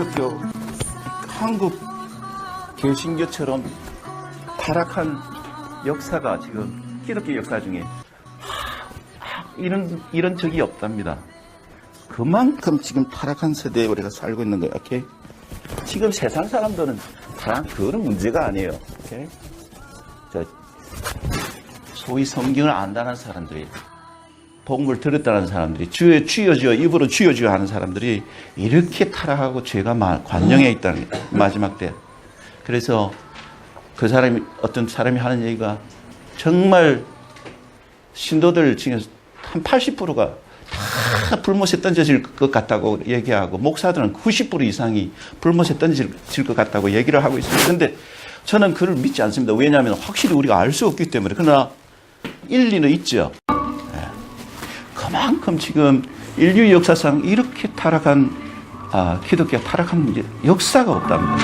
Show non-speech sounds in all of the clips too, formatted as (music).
기독교, 한국 개신교처럼 타락한 역사가 지금 기독교 역사 중에 이런 이런 적이 없답니다. 그만큼 지금 타락한 세대에 우리가 살고 있는 거예요. 오케이? 지금 세상 사람들은 다 그런 문제가 아니에요. 오케이? 저 소위 성경을 안다는 사람들이 복음을 들었다는 사람들이 주여 주여 주여 입으로 주여 주여 하는 사람들이 이렇게 타락하고 죄가 마- 관영해 있다는 거예요. 마지막 때. 그래서 그 사람이 어떤 사람이 하는 얘기가 정말 신도들 중에 한 80%가 다 불못에 던져질 것 같다고 얘기하고 목사들은 90% 이상이 불못에 던져질 것 같다고 얘기를 하고 있습니다. 그런데 저는 그를 믿지 않습니다. 왜냐하면 확실히 우리가 알 수 없기 때문에. 그러나 일리는 있죠. 예. 그만큼 지금 인류 역사상 이렇게 타락한 아, 기독교가 타락한 역사가 없답니다.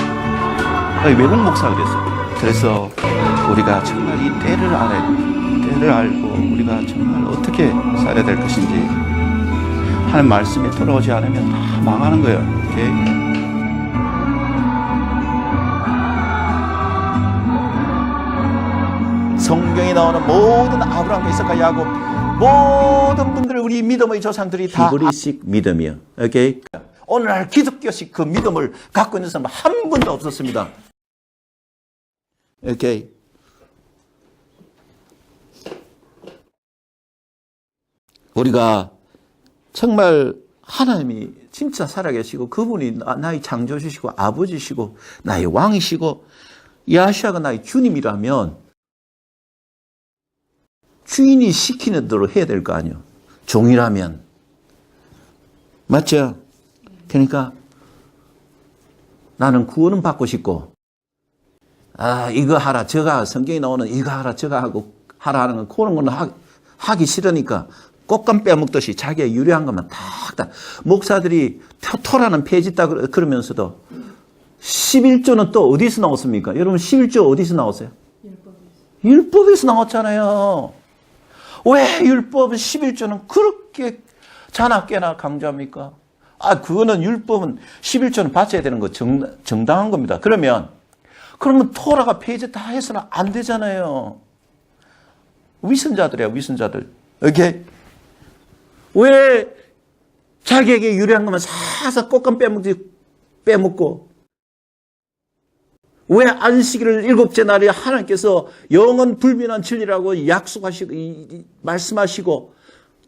아니, 외국 목사가 그랬어요. 그래서 우리가 정말 이 때를 알아야 돼. 때를 알고 우리가 정말 어떻게 살아야 될 것인지 하는 말씀에 돌아오지 않으면 다 망하는 거예요. 오케이? 성경에 나오는 모든 아브라함과 이삭과 야곱 모든 분들 우리 믿음의 조상들이 다 히브리식 믿음이요. 오케이? 오늘날 기독교식 그 믿음을 갖고 있는 사람 한 분도 없었습니다. 오케이. 우리가 정말 하나님이 진짜 살아계시고 그분이 나- 나의 창조주시고 아버지시고 나의 왕이시고 야시아가 나의 주님이라면 주인이 시키는 대로 해야 될 거 아니에요. 종이라면. 맞죠? 그러니까 나는 구원은 받고 싶고 아, 이거 하라, 저거 성경에 나오는 이거 하라, 저거 하고 하라 하는 건 그런 거는 하, 하기 싫으니까 꽃감 빼먹듯이 자기가 유리한 것만 탁탁. 목사들이 표- 토라는 페이지 딱 그러- 그러면서도 11조는 또 어디서 나왔습니까? 여러분 11조 어디서 나왔어요? 율법에서 나왔잖아요. 왜 율법은 11조는 그렇게 자나깨나 강조합니까? 아, 그거는 율법은 11조는 바쳐야 되는 거 정, 정당한 겁니다. 그러면, 그러면 토라가 페이지 다 해서는 안 되잖아요. 위선자들이야, 위선자들. 이렇게. 왜 자기에게 유리한 것만 사서 꽃감 빼먹지, 빼먹고, 왜 안식일을 일곱째 날에 하나님께서 영원 불변한 진리라고 약속하시고 말씀하시고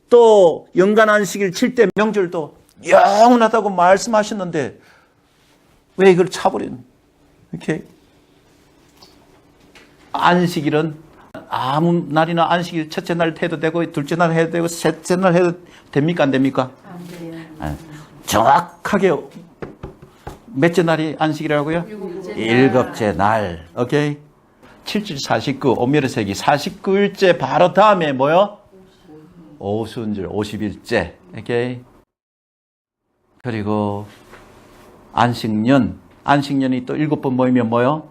또 연간 안식일 7대 명절도 영원하다고 말씀하셨는데 왜 이걸 차버린 이렇게 안식일은 아무 날이나 안식일 첫째 날 해도 되고 둘째 날 해도 되고 셋째 날 해도 됩니까 안 됩니까? 안 돼요. 아, 정확하게 몇째 날이 안식이라고요? 일곱째 날. 오케이? 7주 49, 오멸의 세기 49일째 바로 다음에 뭐요? 오순절 50일째. 오케이? 그리고 안식년. 안식년이 또 일곱 번 모이면 뭐요?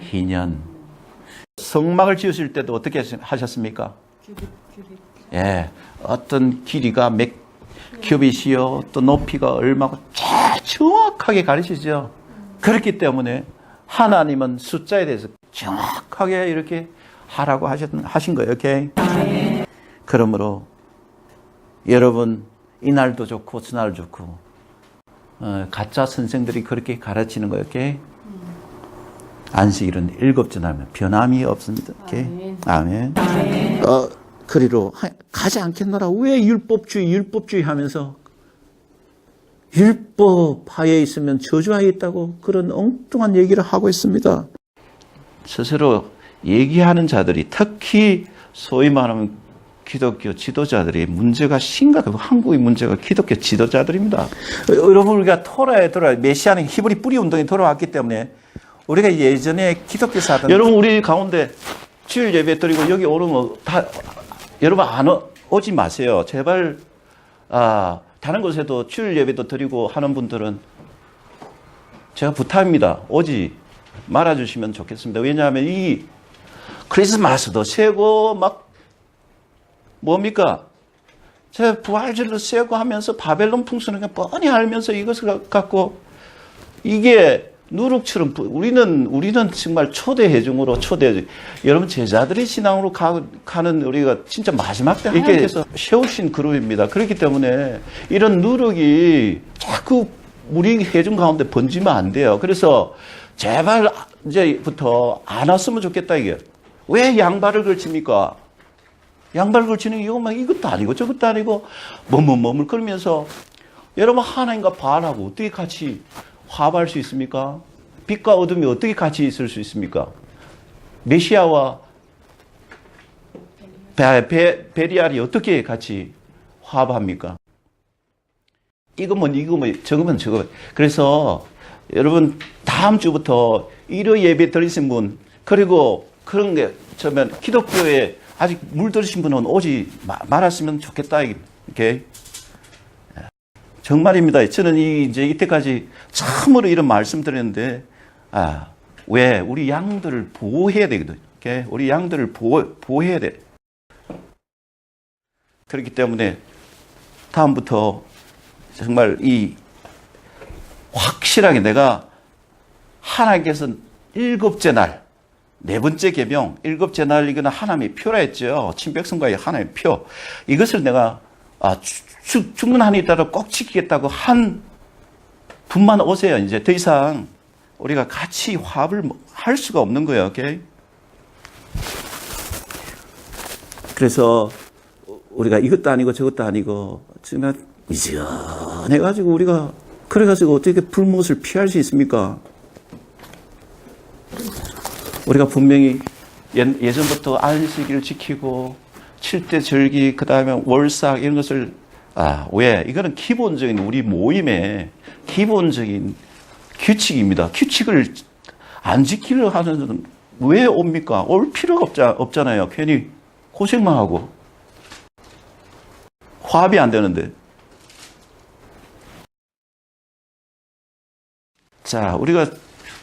희년. 성막을 지으실 때도 어떻게 하셨습니까? 예. 어떤 길이가 몇 큐빗이요, 또 높이가 얼마고 잘 정확하게 가르치죠. 그렇기 때문에 하나님은 숫자에 대해서 정확하게 이렇게 하라고 하셨, 하신 거예요. 오케이? 그러므로 여러분 이날도 좋고 저날 좋고 어, 가짜 선생들이 그렇게 가르치는 거예요. 오케이? 안식일은 일곱째 날면 변함이 없습니다. 오케이? 아멘. 어, 그리로 하- 가지 않겠노라. 왜 율법주의, 율법주의 하면서 율법 하에 있으면 저주하에 있다고 그런 엉뚱한 얘기를 하고 있습니다. 스스로 얘기하는 자들이 특히 소위 말하면 기독교 지도자들이 문제가 심각하고 한국의 문제가 기독교 지도자들입니다. 어, 여러분 우리가 토라에 돌아 메시아는 히브리 뿌리 운동에 돌아왔기 때문에 우리가 예전에 기독교사 하던 여러분 우리 가운데 주일 예배 드리고 여기 오르면 다 여러분 안 오, 오지 마세요. 제발 아, 다른 곳에도 주일 예배도 드리고 하는 분들은 제가 부탁입니다. 오지 말아주시면 좋겠습니다. 왜냐하면 이 크리스마스도 세고 막 뭡니까? 제 부활절로 세고 하면서 바벨론 풍수는 뻔히 알면서 이것을 갖고 이게 누룩처럼 부- 우리는 우리는 정말 초대 회중으로 초대 여러분 제자들의 신앙으로 가, 는 우리가 진짜 마지막 때 하나님께서 세우신 그룹입니다. 그렇기 때문에 이런 누룩이 자꾸 우리 회중 가운데 번지면 안 돼요. 그래서 제발 이제부터 안 왔으면 좋겠다 이게 왜 양발을 걸칩니까? 양발 걸치는 이것만 이것도 아니고 저것도 아니고 머뭇머물 끌면서 여러분 하나님과 바알하고 어떻게 같이 화합할 수 있습니까? 빛과 어둠이 어떻게 같이 있을 수 있습니까? 메시아와 베, 베, 베리알이 어떻게 같이 화합합니까? 이거면 이거면 저거면 저거. 그래서 여러분 다음 주부터 일요 예배 드리신 분 그리고 그런 게 저면 기독교에 아직 물들으신 분은 오지 마- 말았으면 좋겠다 이렇게 정말입니다. 저는 이 이제 이때까지 참으로 이런 말씀 드렸는데 아 왜 우리 양들을 보호해야 되거든. 이렇게 우리 양들을 보호 보호해야 돼. 그렇기 때문에 다음부터 정말 이 확실하게 내가 하나님께서 일곱째 날, 네 번째 계명, 일곱째 날 이거는 하나님의 표라 했죠. 친백성과의 하나님의 표. 이것을 내가 아, 죽- 죽- 죽는 한이 따라 꼭 지키겠다고 한 분만 오세요. 이제 더 이상 우리가 같이 화합을 뭐할 수가 없는 거예요. 오케이? 그래서 우리가 이것도 아니고 저것도 아니고 정말 미지근해가지고 우리가 그래가지고 어떻게 불못을 피할 수 있습니까? 우리가 분명히 예- 예전부터 안식일을 지키고 칠대 절기 그 다음에 월삭 이런 것을 아 왜 이거는 기본적인 우리 모임의 기본적인 규칙입니다. 규칙을 안 지키려 하는 왜 옵니까? 올 필요가 없자, 없잖아요. 괜히 고생만 하고 화합이 안 되는데. 자, 우리가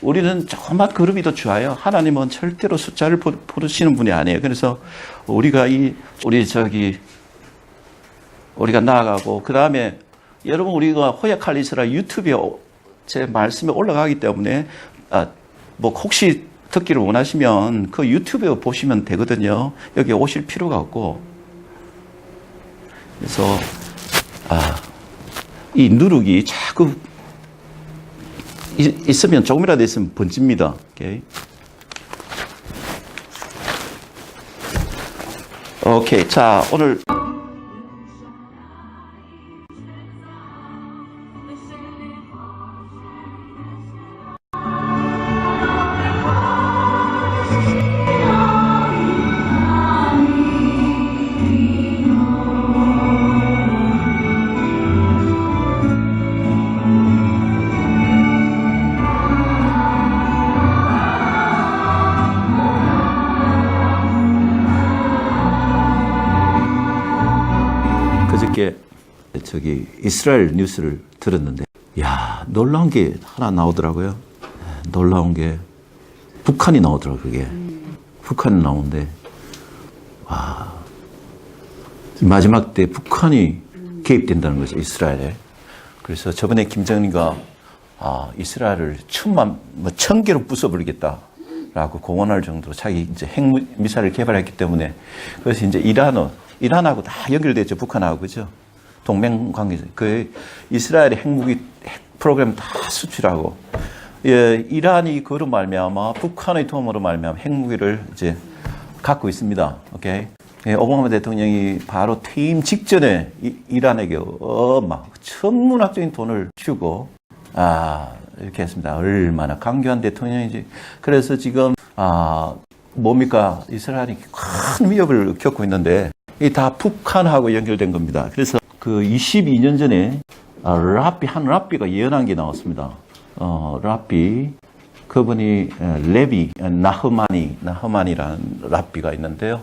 우리는 조금만 그룹이 더 좋아요. 하나님은 절대로 숫자를 부- 부르시는 분이 아니에요. 그래서 우리가 이 우리 저기 우리가 나아가고 그 다음에 여러분 우리가 호야칼리스라 유튜브에 오- 제 말씀에 올라가기 때문에 아, 뭐 혹시 듣기를 원하시면 그 유튜브에 보시면 되거든요. 여기 오실 필요가 없고 그래서 아, 이 누룩이 자꾸 이- 있으면 조금이라도 있으면 번집니다. 오케이. 오케이. 자, 오늘 저기 이스라엘 뉴스를 들었는데. 야 놀라운 게 하나 나오더라고요. 놀라운 게 북한이 나오더라고 그게. 북한이 나오는데. 와. 마지막 때 북한이 개입된다는 거죠 이스라엘에. 그래서 저번에 김정은이가 아, 이스라엘을 천만 뭐천 개로 부숴버리겠다 라고 공언할 정도로 자기 이제 핵 미사를 개발했기 때문에 그래서 이제 이란어 이란하고 다 연결되죠 북한하고 그죠 동맹 관계 그 이스라엘의 핵무기 핵 프로그램 다 수출하고 예, 이란이 그로 말미암아 북한의 도움으로 말미암아 핵무기를 이제 갖고 있습니다. 오케이. 예, 오바마 대통령이 바로 퇴임 직전에 이, 이란에게 어, 막 천문학적인 돈을 주고 아 이렇게 했습니다. 얼마나 강교한 대통령이지. 그래서 지금 아 뭡니까 이스라엘이 큰 위협을 겪고 있는데 이 다 북한하고 연결된 겁니다. 그래서 그 22년 전에 아, 라비 한 라비가 예언한 게 나왔습니다. 어, 라비 그분이 에, 레비 에, 나흐마니 나흐만이라는 라비가 있는데요.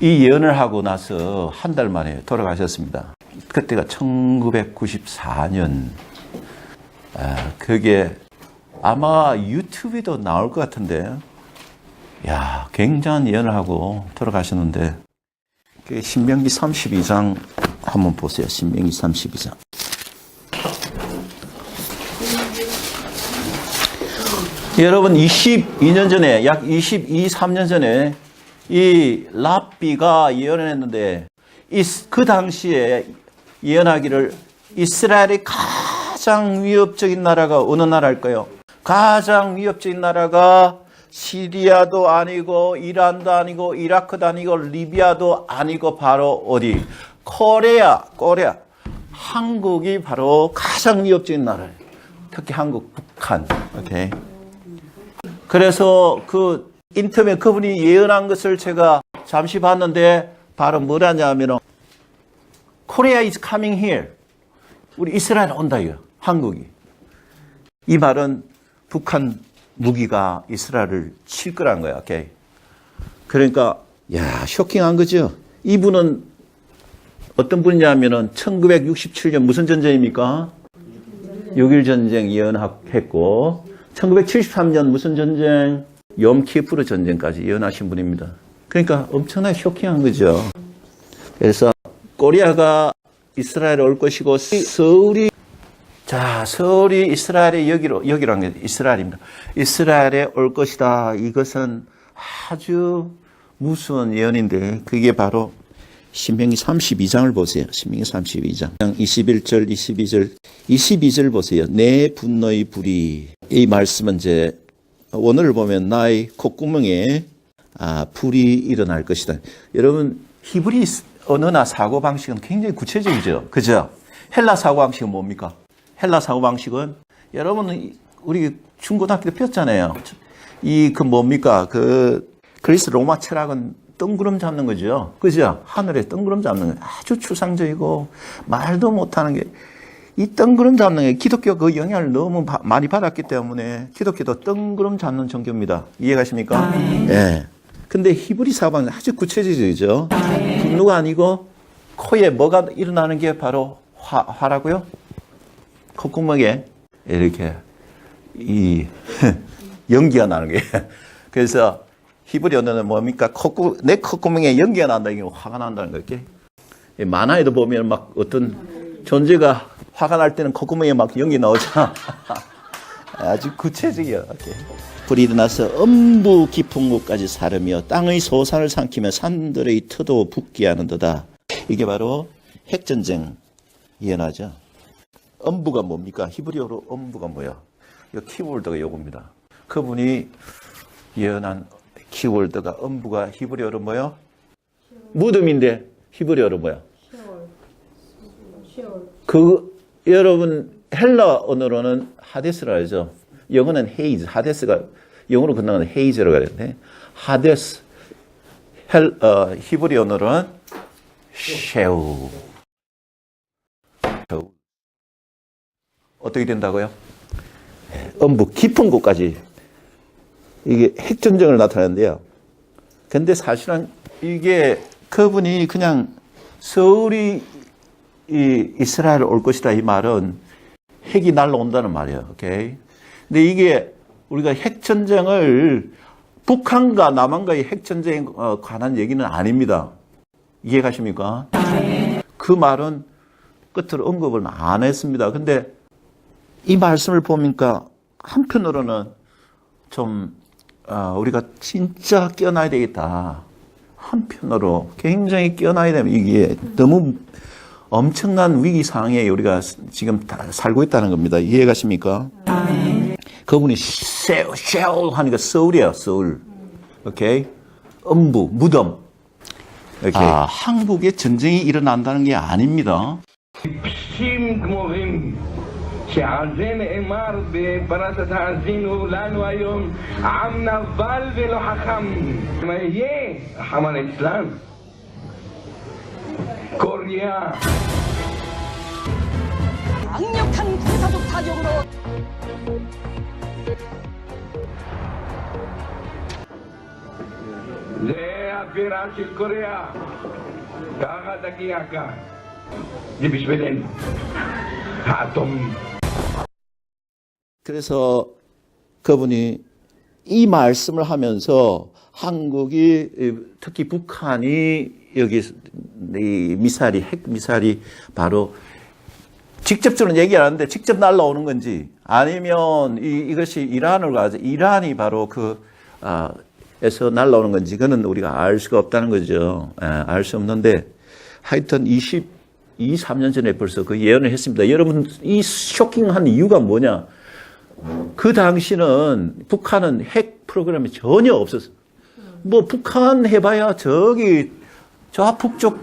이 예언을 하고 나서 한 달 만에 돌아가셨습니다. 그때가 1994년. 아, 그게 아마 유튜브에도 나올 것 같은데, 야, 굉장한 예언을 하고 돌아가셨는데, 그 신명기 32장 한번 보세요. 신명기 32장. 여러분 22년 전에 약 22, 3년 전에 이 랍비가 예언했는데 이그 당시에 예언하기를 이스라엘의 가장 위협적인 나라가 어느 나라일까요? 가장 위협적인 나라가 시리아도 아니고 이란도 아니고 이라크도 아니고 리비아도 아니고 바로 어디? 코레아, 코레아. 한국이 바로 가장 위협적인 나라예요. 특히 한국, 북한. 오케이. 그래서 그 인터넷 그분이 예언한 것을 제가 잠시 봤는데 바로 뭐라냐면은 Korea is coming here. 우리 이스라엘 온다 이거. 한국이. 이 말은 북한 무기가 이스라엘을 칠 거란 거야. 오케이. 그러니까 야, 쇼킹한 거죠. 이분은 어떤 분이냐면은 1967년 무슨 전쟁입니까? 6.1 전쟁 예언했고 1973년 무슨 전쟁? 염키프르 전쟁까지 예언하신 분입니다. 그러니까 엄청나게 쇼킹한 거죠. 그래서 코리아가 이스라엘에 올 것이고 서울이 자 서울이 이스라엘의 여기로 여기란 게 이스라엘입니다. 이스라엘에 올 것이다. 이것은 아주 무서운 예언인데 그게 바로 신명기 32장을 보세요. 신명기 32장 21절 22절 22절 보세요. 내 분노의 불이 이 말씀은 이제 오늘 보면 나의 콧구멍에 아, 불이 일어날 것이다. 여러분 히브리 언어나 사고 방식은 굉장히 구체적이죠. 그죠? 헬라 사고 방식은 뭡니까? 헬라 사고 방식은 여러분은 우리 중고등학교 때 배웠잖아요. 이 그 뭡니까? 그 그리스 로마 철학은 뜬구름 잡는 거죠. 그죠? 하늘에 뜬구름 잡는 거 아주 추상적이고 말도 못하는 게 이 뜬구름 잡는 게 기독교 그 영향을 너무 바- 많이 받았기 때문에 기독교도 뜬구름 잡는 종교입니다. 이해가십니까? 예. 근데 히브리 사방은 아주 구체적이죠. 분노가 아니고 코에 뭐가 일어나는 게 바로 화, 화라고요? 콧구멍에 이렇게 이 (laughs) 연기가 나는 게 그래서 히브리 언어는 뭡니까? 내 콧구멍에 연기가 난다 이게 화가 난다는 거 이렇게 이 만화에도 보면 막 어떤 존재가 화가 날 때는 콧구멍에 막 연기 나오잖아. (laughs) 아주 구체적이야. 이렇게. 불이 일어나서 엄부 깊은 곳까지 사르며 땅의 소산을 삼키며 산들의 터도 붓게 하는도다. 이게 바로 핵전쟁 예언하죠. 엄부가 뭡니까? 히브리어로 엄부가 뭐야? 이 키워드가 요겁니다. 그분이 예언한 키워드가 엄부가 히브리어로 뭐야? 무덤인데 히브리어로 뭐야? 그 여러분 헬라 언어로는 하데스라 하죠. 영어는 헤이즈, 하데스가 영어로 끝나는 헤이즈라고 그랬는데 하데스 헬 어, 히브리 언어로는 쉐우. 쉐우. 어떻게 된다고요? 엄부 깊은 곳까지 이게 핵전쟁을 나타내는데요. 근데 사실은 이게 그분이 그냥 서울이 이 이스라엘 올 것이다 이 말은 핵이 날라온다는 말이에요. 오케이. 근데 이게 우리가 핵전쟁을 북한과 남한과의 핵전쟁에 어, 관한 얘기는 아닙니다. 이해가십니까? 그 말은 끝으로 언급을 안 했습니다. 근데 이 말씀을 보니까 한편으로는 좀 어, 우리가 진짜 깨어나야 되겠다. 한편으로 굉장히 깨어나야 되면 이게 너무 엄청난 위기 상황에 우리가 지금 다 살고 있다는 겁니다. 이해가십니까? 그분이 세울, 세울 하니까 서울이에요, 서울. 오케이? 음부, 무덤. 오케이. 아, 한국에 전쟁이 일어난다는 게 아닙니다. טיפשים גמורים שעל זה נאמר בפרשת האזינו לנו היום עם נבל ולא חכם מה יהיה? רחמן אצלן קוריאה 강력한 군사적 타격으로 זה הבירה של קוריאה ככה תגיע כאן זה בשבילנו האטומים 그래서 그분이 이 말씀을 하면서 한국이 특히 북한이 여기 이 미사일이 핵 미사일이 바로 직접적으로 얘기 안 하는데 직접 날라오는 건지 아니면 이, 이것이 이란을 가져 이란이 바로 그 아, 에서 날라오는 건지 그거는 우리가 알 수가 없다는 거죠. 예, 알수 없는데 하여튼 20, 2, 3년 전에 벌써 그 예언을 했습니다. 여러분 이 쇼킹한 이유가 뭐냐? 그 당시는 북한은 핵 프로그램이 전혀 없었어. 뭐 북한 해봐야 저기 저 북쪽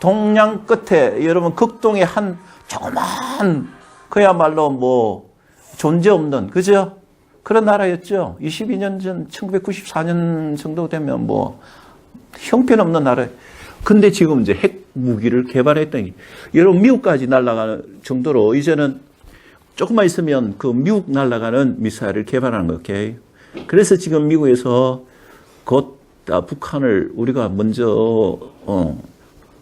동양 끝에 여러분 극동의 한 조그만 그야말로 뭐 존재 없는 그죠? 그런 나라였죠. 22년 전 1994년 정도 되면 뭐 형편없는 나라. 근데 지금 이제 핵 무기를 개발했더니 여러분 미국까지 날아가는 정도로 이제는 조금만 있으면 그 미국 날아가는 미사일을 개발하는 거, 오케이? 그래서 지금 미국에서 곧 아, 북한을 우리가 먼저 어,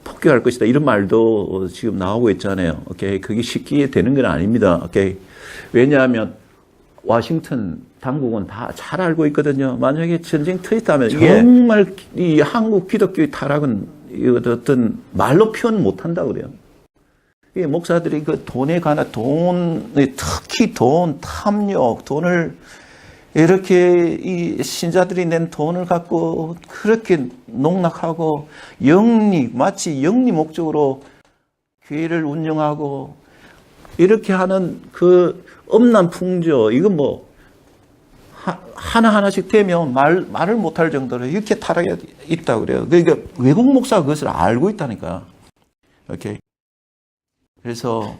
폭격할 것이다 이런 말도 지금 나오고 있잖아요. 오케이, 그게 쉽게 되는 건 아닙니다. 오케이, 왜냐하면 와싱턴 당국은 다 잘 알고 있거든요. 만약에 전쟁 터졌다면 정말 이 한국 기독교의 타락은 이 어떤 말로 표현 못 한다고 그래요. 이 목사들이 그 돈에 관한 돈, 특히 돈, 탐욕, 돈을 이렇게 이 신자들이 낸 돈을 갖고 그렇게 농락하고 영리, 마치 영리 목적으로 교회를 운영하고 이렇게 하는 그 엄난 풍조, 이건 뭐, 하, 하나하나씩 되면 말, 말을 못할 정도로 이렇게 타락이 있다고 그래요. 그러니까 외국 목사가 그것을 알고 있다니까. 오케이. 그래서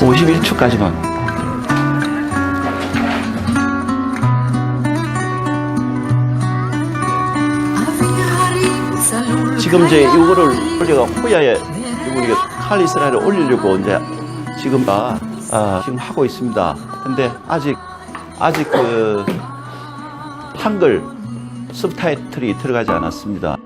51초까지만. 지금 이제 이거를 우리가 호야에 우리가 칼리스라를 올리려고 이제 지금 다 아, 지금 하고 있습니다. 근데 아직 아직 그 한글 서브타이틀이 들어가지 않았습니다.